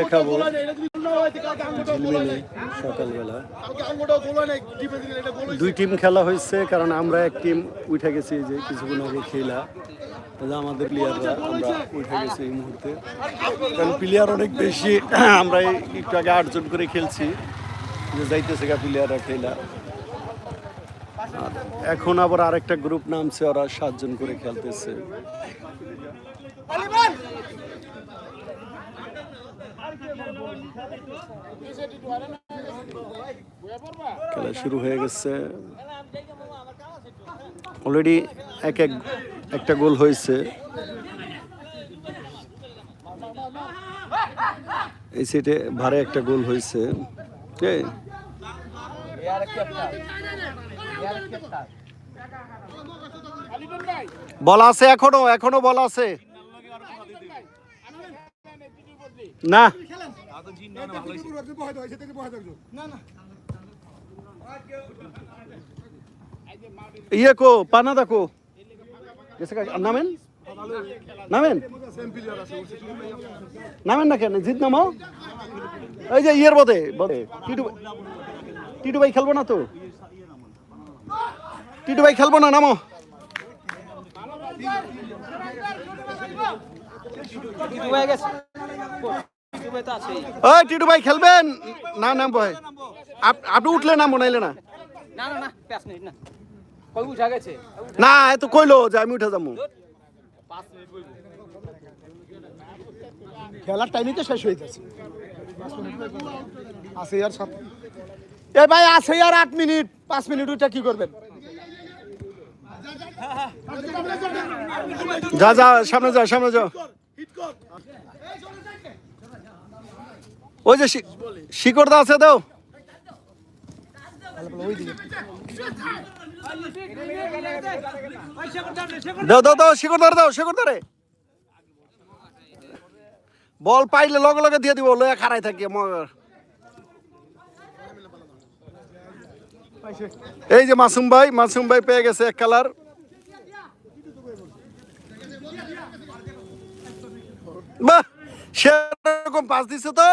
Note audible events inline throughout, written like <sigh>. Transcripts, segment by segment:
দেখাবো। সকালবেলা। দুই টিম খেলা হয়েছে কারণ আমরা এক টিম উঠে গেছি যে কিছুক্ষণ আগে খেলা। তাহলে আমাদের প্লেয়াররা আমরা উঠে গেছি এই মুহূর্তে। কারণ প্লেয়ার অনেক বেশি আমরা একটু আগে আটজন করে খেলছি। যে যাইতেছে গা প্লেয়াররা খেলা। আর এখন আবার আরেকটা গ্রুপ নামছে ওরা সাতজন করে খেলতেছে। খেলা শুরু হয়ে গেছে। অলরেডি এক এক, একটা গোল হয়েছে। এই সাইডে ভারে একটা গোল হয়েছে? বল আছে এখনও এখনও বল আছে। না। ইয়ে কো, পানাদা কো। গেছে নামেন? নামেন? নামেন না কেন? জিত নামো এই যে ইয়ের বদে বদে। টিটু টিটু ভাই খেলব না তো? টিটু ভাই খেলব না নামো গেছে দুবাই তো আছেই ওই টিটু ভাই খেলবেন? না নামবো ভাই। আপ- আপনি উঠলে নামবো নাইলে না। না উঠা না এত কইলো যে আমি উঠে যাব। খেলার টাইমই তো শেষ হয়ে যাচ্ছে আছে আর সাত এ ভাই আছে আর আট মিনিট। পাঁচ মিনিট ওইটা কি করবেন? যা যা সামনে যা সামনে যা ওই যে শিকড়দা আছে দাও দাও দাও শিকড়দারে বল পাইলে লগে লগে দিয়ে দিব, লয়া খারাই থাকি মগর এই যে মাসুম ভাই মাসুম ভাই পেয়ে গেছে এক কালার। বাহ সেরকম পাস দিছে তো।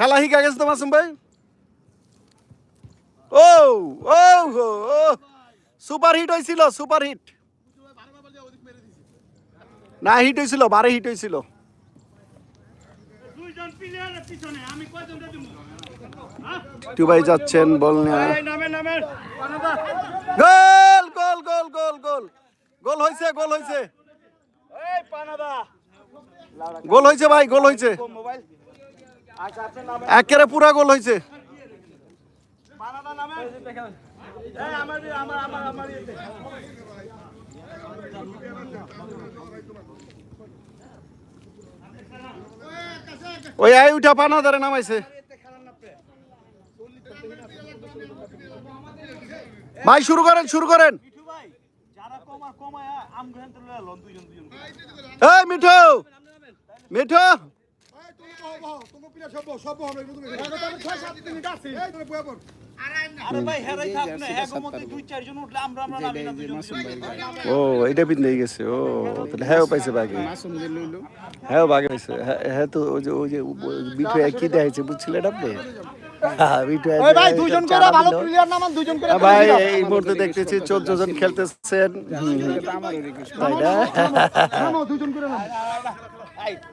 খেলা হিকা গেছে তো মাসুম ভাই? ও ও ও। সুপার হিট হয়েছিল সুপার হিট। না হিট হয়েছিল বারে হিট হয়েছিল টু ভাই যাচ্ছেন বল গোল গোল গোল গোল গোল। গোল হয়েছে গোল হয়েছে গোল হয়েছে ভাই গোল হয়েছে একেবারে পুরা গোল হয়েছে। ওই আই উঠা পানা ধরে নামাইছে। ভাই, শুরু করেন শুরু করেন। মিঠু! মিঠু! ও এটা পিন দিয়ে গেছে ও তাহলে হ্যাঁ পাইছে বাকি হ্যাঁ বাকি পাইছে হ্যাঁ হ্যাঁ তো ওই যে ওই যে মিঠু কি দেখাইছে বুঝছিলেন আপনি? হ্যাঁ, ভাই দুইজন করে ভালো দিল। প্লেয়ার নামান দুইজন করে হ্যাঁ, ভাই এই মুহূর্তে দেখতেছি চোদ্দ জন খেলতেছেন হুম, তাই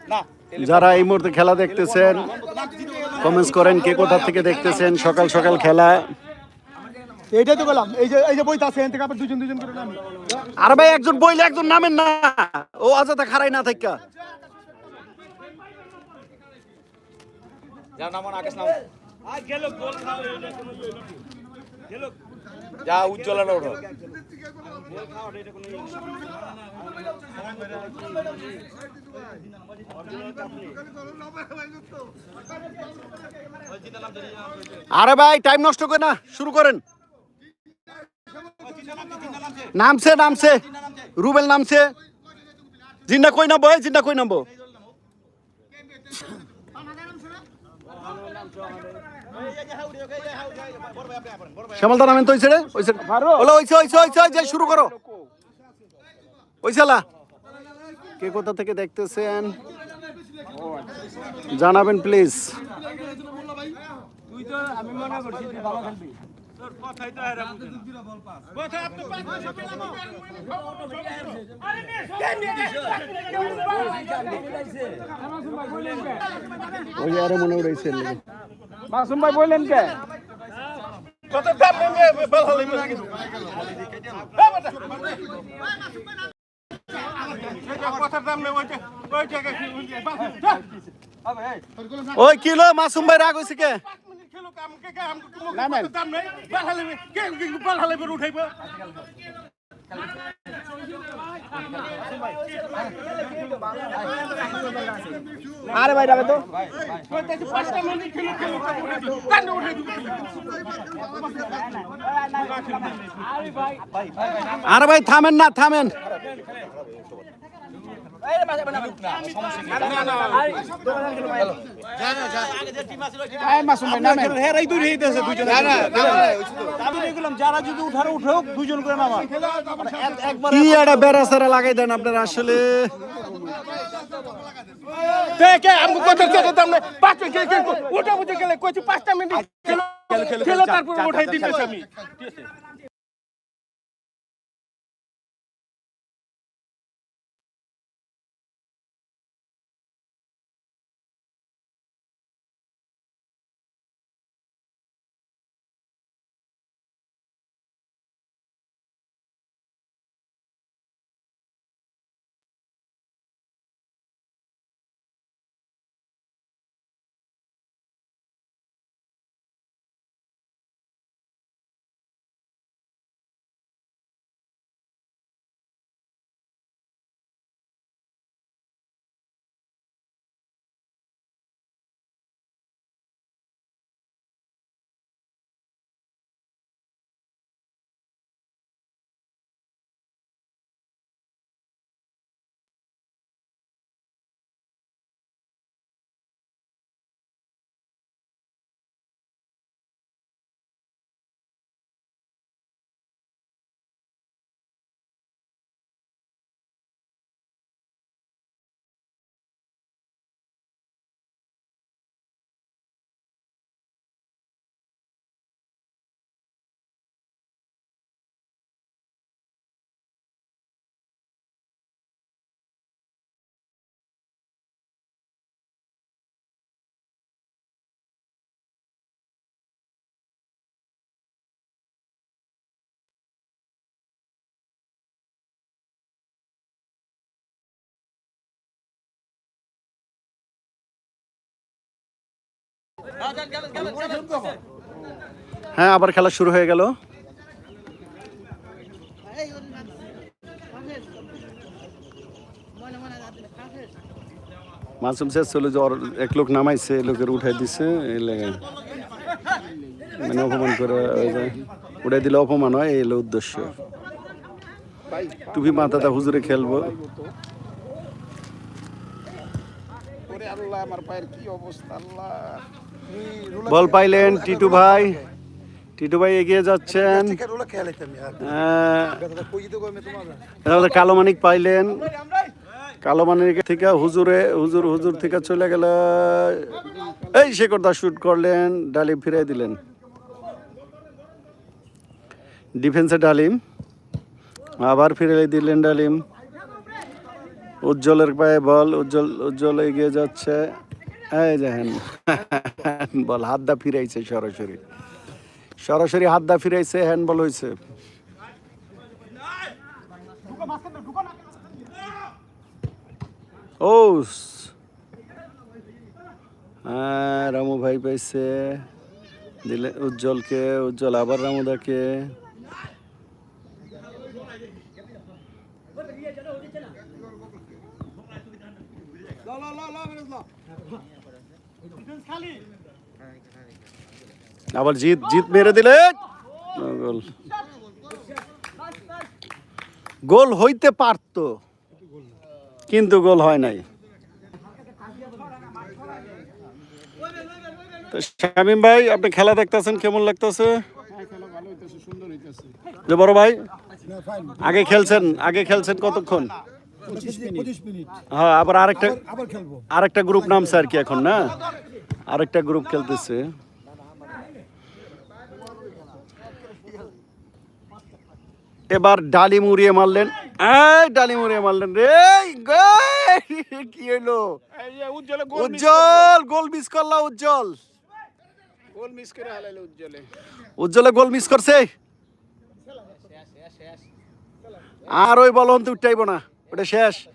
না। নামো নামো যারা এই মুহূর্তে খেলা দেখতেছেন কমেন্টস করেন কে কোথা থেকে দেখতেছেন সকাল সকাল খেলা। এইটাই তো বললাম এই যে এই যে বইতা আছে থেকে আবার দুজন দুজন করে নামি। আর ভাই একজন বইলে একজন নামেন না। ও আজাদা খারাই না থাকা যা নামন আকাশ নাম। যা উজ্জ্বলা আরে ভাই টাইম নষ্ট করে না, শুরু করেন। নামছে নামছে। রুবেল নামছে। জিন্দা কই নামবো? জিন্না কই নামবো? শ্যামলদা নামেন তো ওইছে রে? ওইছে হলো ওইছে ওইছে ওইছে ওইছে শুরু করো। ওইছেলা কে কোথা থেকে দেখতেছেন? জানাবেন প্লিজ ওই আরে মনে উড়াইছে। মাসুম ভাই বললেন কে? ওই কিলো মাসুম ভাই রাগ হইছে কে? আরে ভাই যাবে তো। আরে ভাই থামেন না থামেন। যারা যদি উঠারো উঠুক দুজন করে নামা কি একটা বেড়াচারা লাগাই দেন আপনারা আসলে কে আমগো কত চেতে দাম পাঁচ কে কে ওটা বুঝে গেলে কইছি পাঁচটা মিনিট খেলে তারপর উঠাই দিতেছি আমি হ্যাঁ আবার খেলা শুরু হয়ে গেল। মাসুম শেষ চলে যে এক লোক নামাইছে লোকের উঠাই দিছে, এই মানে অপমান করে উঠাই দিলে অপমান হয়, এই উদ্দেশ্য। টুপি মাথাটা হুজুরে খেলব। আল্লাহ, আমার পায়ের কি অবস্থা, আল্লাহ। বল পাইলেন টিটু ভাই। টিটু ভাই এগিয়ে যাচ্ছেন। কালো মানিক পাইলেন। কালো মানিক থেকে হুজুরে হুজুর হুজুর থেকে চলে গেল। এই শেখরদা শুট করলেন ডালিম ফিরাই দিলেন। ডিফেন্সে ডালিম। আবার ফিরে দিলেন ডালিম। উজ্জ্বলের পায়ে বল উজ্জ্বল উজ্জ্বল এগিয়ে যাচ্ছে। এই দেখেন বল হাত ফিরাইছে সরাসরি। সরাসরি হাত দা ফিরাইছে হ্যান্ডবল হয়েছে ও হ্যাঁ রামু ভাই পাইছে। দিলে উজ্জ্বলকে, উজ্জ্বল আবার রামুদাকে। আবার জিত জিত মেরে দিলে। গোল। গোল হইতে পারতো, কিন্তু গোল হয় নাই। শামিম ভাই, আপনি খেলা দেখতেছেন, কেমন লাগতেছে? বড় ভাই, আগে খেলছেন আগে খেলছেন কতক্ষণ? হ্যাঁ আবার আরেকটা আরেকটা গ্রুপ নামছে আর কি এখন না? আরেকটা গ্রুপ খেলতেছে। এবার ডালি মুড়িয়ে মারলেন। এই ডালি মুড়িয়ে মারলেন রে <laughs> কি যে উজ্জ্বলে গোল মিস উজ্জ্বল গোল মিস করলা উজ্জ্বল। গোল মিস করে হালাইলো উজ্জ্বলে। উজ্জ্বলে গোল মিস করছে। আর ওই বল অন্ত উঠাইব না। ওটা শেষ।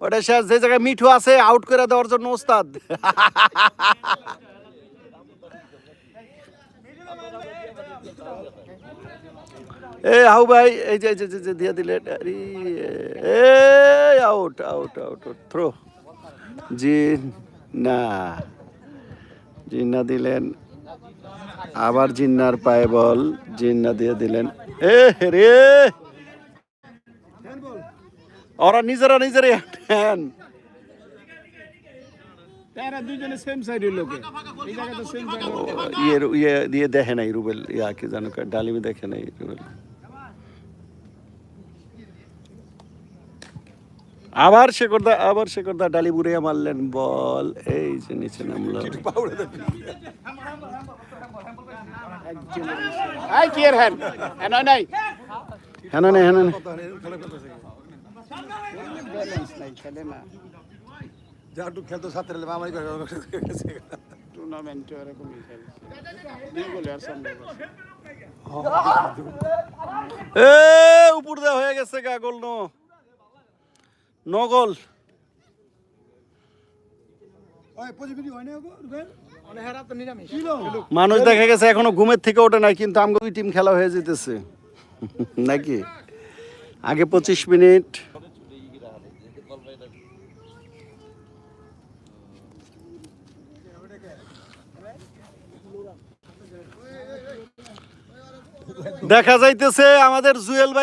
ওটা শেষ। যে জায়গায় মিঠু আছে আউট করে দেওয়ার জন্য ওস্তাদ। এ, হাউ ভাই, এই যে যে- যে, দিয়ে দিলে এ আউট আউট আউট থ্রো জি না। জিন্না দিলেন। আবার জিন্নার পায়ে বল। জিন্না দিয়ে দিলেন। এ, রে! ওরা নিজেরা নিজেরাই সাইড ইয়ে ইয়ে দেখে নাই রুবেল ইয়া কি জানো কা- ডালিমি দেখে নাই রুবেল। আবার শেখরদা আবার শেখরদা ডালি বুড়িয়া মারলেন বল। এই যে নিচে নামলো। আই কি এর নাই না ব্যালেন্স নাই খেলে না টুর্নামেন্ট এরকমই খেলে দুই গোলে আর সামনে এ উপর দিয়ে হয়ে গেছে গা গোল নো। নো গোল। মানুষ দেখা গেছে এখনও ঘুমের থেকে ওঠে নাই কিন্তু আমগো দুই টিম খেলা হয়ে যেতেছে। নাকি? আগে পঁচিশ মিনিট। দেখা যাইতেছে আমাদের জুয়েল ভাই